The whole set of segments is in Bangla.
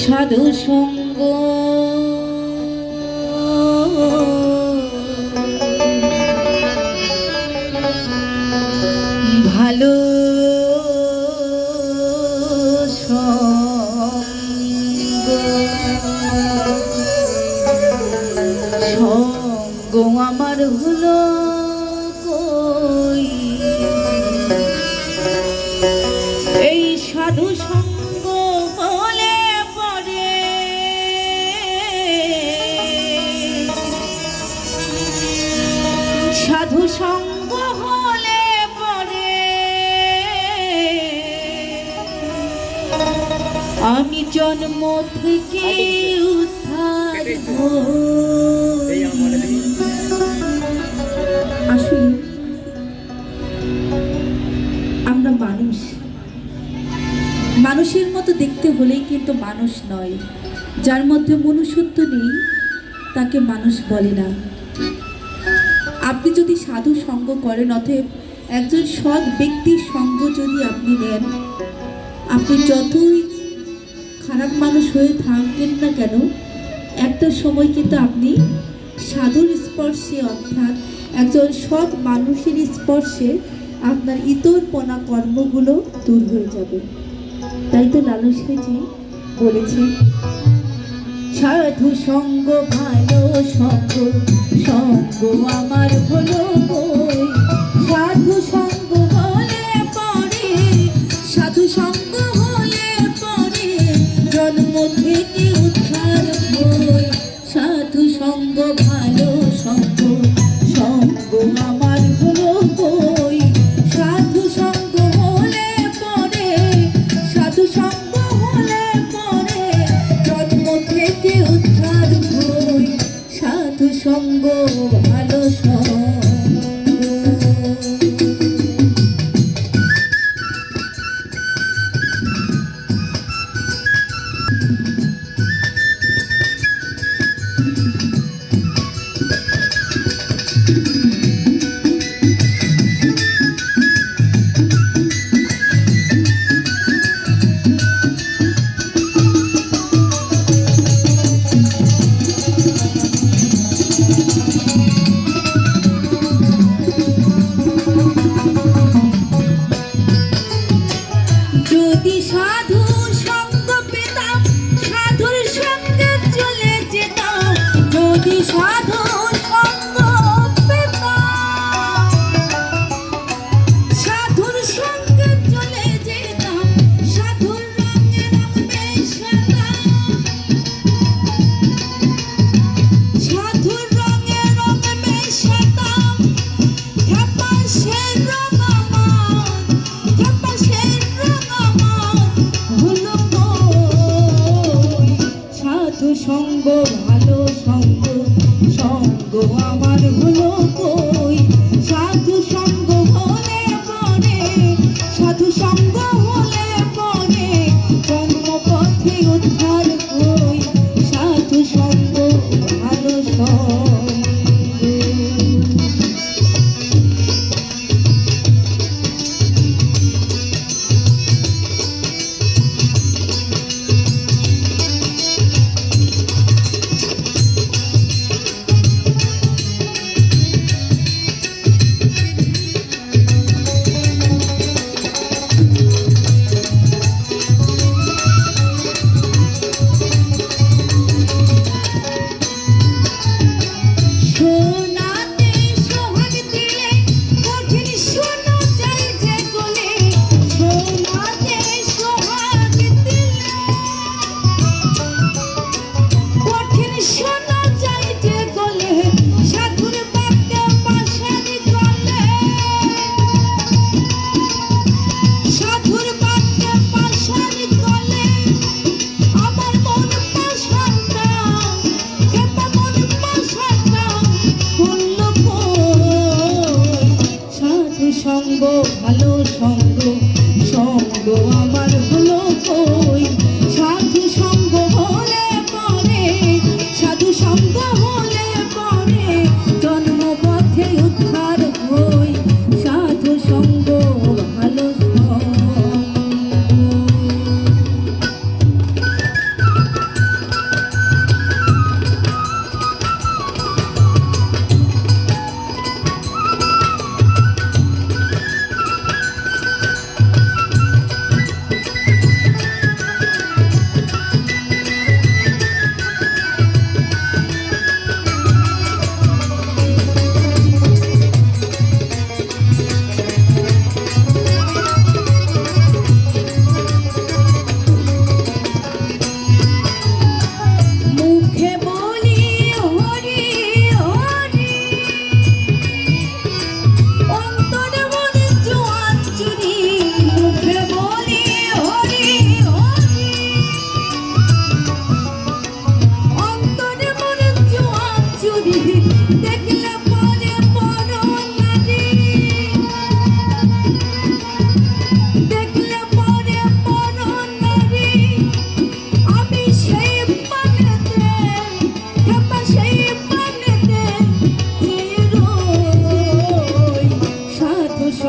সাধু সঙ্গ। ভালো সঙ্গ। আমার হলো। জন্ম থেকে উদ্ধার আসলে আমরা মানুষ। মানুষের মতো দেখতে হলেই কিন্তু মানুষ নয়। যার মধ্যে মনুষ্যত্ব নেই তাকে মানুষ বলে না। আপনি যদি সাধু সঙ্গ করেন অতএব একজন সৎ ব্যক্তির সঙ্গ যদি আপনি নেন আপনি যতই খারাপ মানুষ হয়ে থাকেন না কেন? একটা সময় কিন্তু আপনি সাধুর স্পর্শে, অর্থাৎ একজন সৎ মানুষের স্পর্শে আপনার ইতর ইতরপনা কর্মগুলো দূর হয়ে যাবে। তাই তো লালসাইজি বলেছেন, সাধু সঙ্গ, ভালো সঙ্গ সঙ্গ আমার হলো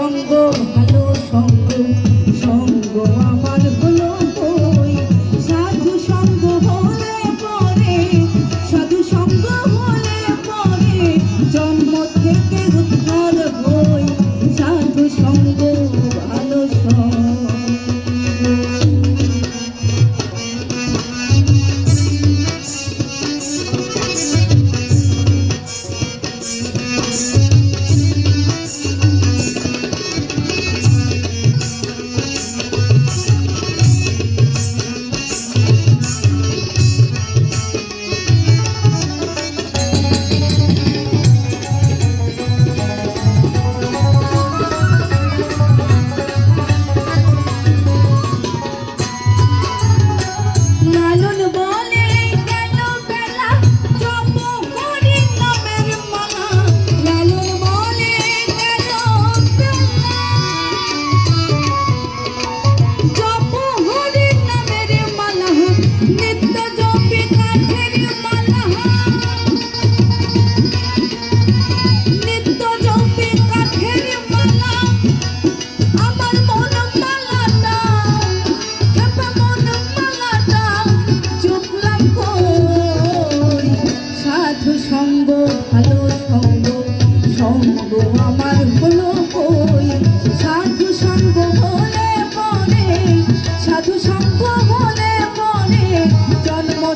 বঙ্গ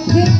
kid.